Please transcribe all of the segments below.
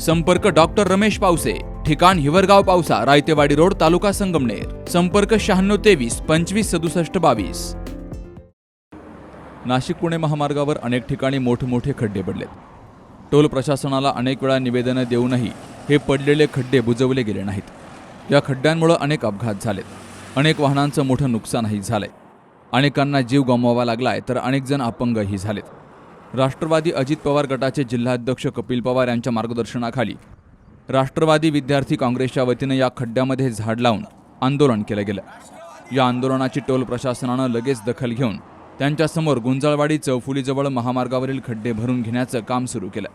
संपर्क डॉक्टर रमेश पावसे ठिकाण हिवरगाव पावसा रायतेवाडी रोड तालुका संगमनेर. संपर्क शहाण्णव तेवीस पंचवीस सदुसष्ट बावीस. नाशिक पुणे महामार्गावर अनेक ठिकाणी मोठमोठे खड्डे पडलेत. टोल प्रशासनाला अनेक वेळा निवेदनं देऊनही हे पडलेले खड्डे बुजवले गेले नाहीत. या खड्ड्यांमुळं अनेक अपघात झालेत. अनेक वाहनांचं मोठं नुकसानही झालंय. अनेकांना जीव गमवावा लागलाय तर अनेक जण अपंगही झालेत. राष्ट्रवादी अजित पवार गटाचे जिल्हाध्यक्ष कपिल पवार यांच्या मार्गदर्शनाखाली राष्ट्रवादी विद्यार्थी काँग्रेसच्या वतीनं या खड्ड्यामध्ये झाड लावून आंदोलन केलं गेलं. या आंदोलनाची टोल प्रशासनानं लगेच दखल घेऊन त्यांच्यासमोर गुंजाळवाडी चौफुलीजवळ महामार्गावरील खड्डे भरून घेण्याचं काम सुरू केलं.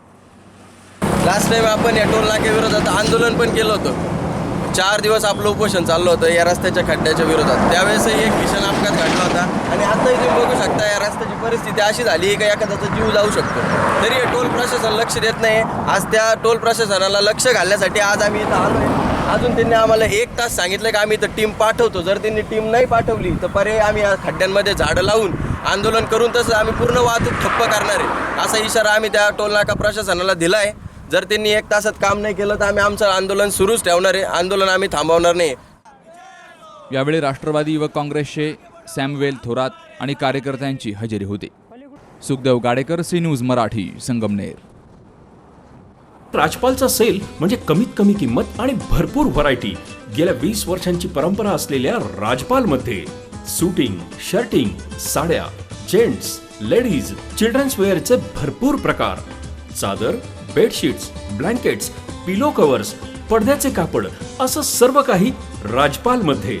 लास्ट टाइम आपण या टोल नाक्याविरोधात आंदोलन पण केलं होतं. चार दिवस आपलं उपोषण चाललं होतं या रस्त्याच्या खड्ड्याच्या विरोधात. त्यावेळेसही एक भीषण अपघात घडला होता. आणि तुम्ही बघू शकता या रस्त्याची परिस्थिती अशी झाली आहे का एखाद्याचा जीव जाऊ शकतो. तरी हे टोल प्रशासन लक्ष देत नाही. आज त्या टोल प्रशासनाला लक्ष घालण्यासाठी आज आम्ही इथं आलो आहे अजून त्यांनी आम्हाला एक तास सांगितलं की आम्ही इथं टीम पाठवतो. जर त्यांनी टीम नाही पाठवली तर पर्याय आम्ही या खड्ड्यांमध्ये झाडं लावून आंदोलन करून तसं आम्ही पूर्ण वाहतूक ठप्प करणार आहे. असा इशारा आम्ही त्या टोल नाका प्रशासनाला दिला आहे जर त्यांनी एक तासात काम नाही केलं तर आम्ही आमचं आंदोलन सुरूच ठेवणार आहे. आंदोलन आम्ही थांबवणार नाही. यावेळी राष्ट्रवादी युवक काँग्रेसचे सॅमवेल थोरात आणि कार्यकर्त्यांची हजेरी होती. Sukhdev Gadekar C news Marathi Sangamner. राजपालचा sale म्हणजे कमीत कमी किंमत आणि भरपूर व्हरायटी गेल्या वीस वर्षांची परंपरा असलेल्या राजपालमध्ये सुटिंग शर्टिंग साड्या जेंट्स लेडीज चिल्ड्रन्स वेअरचे भरपूर प्रकार. चादर बेडशीट्स ब्लँकेट्स पिलो कव्हर्स पडद्याचे कापड असं सर्व काही राजपालमध्ये.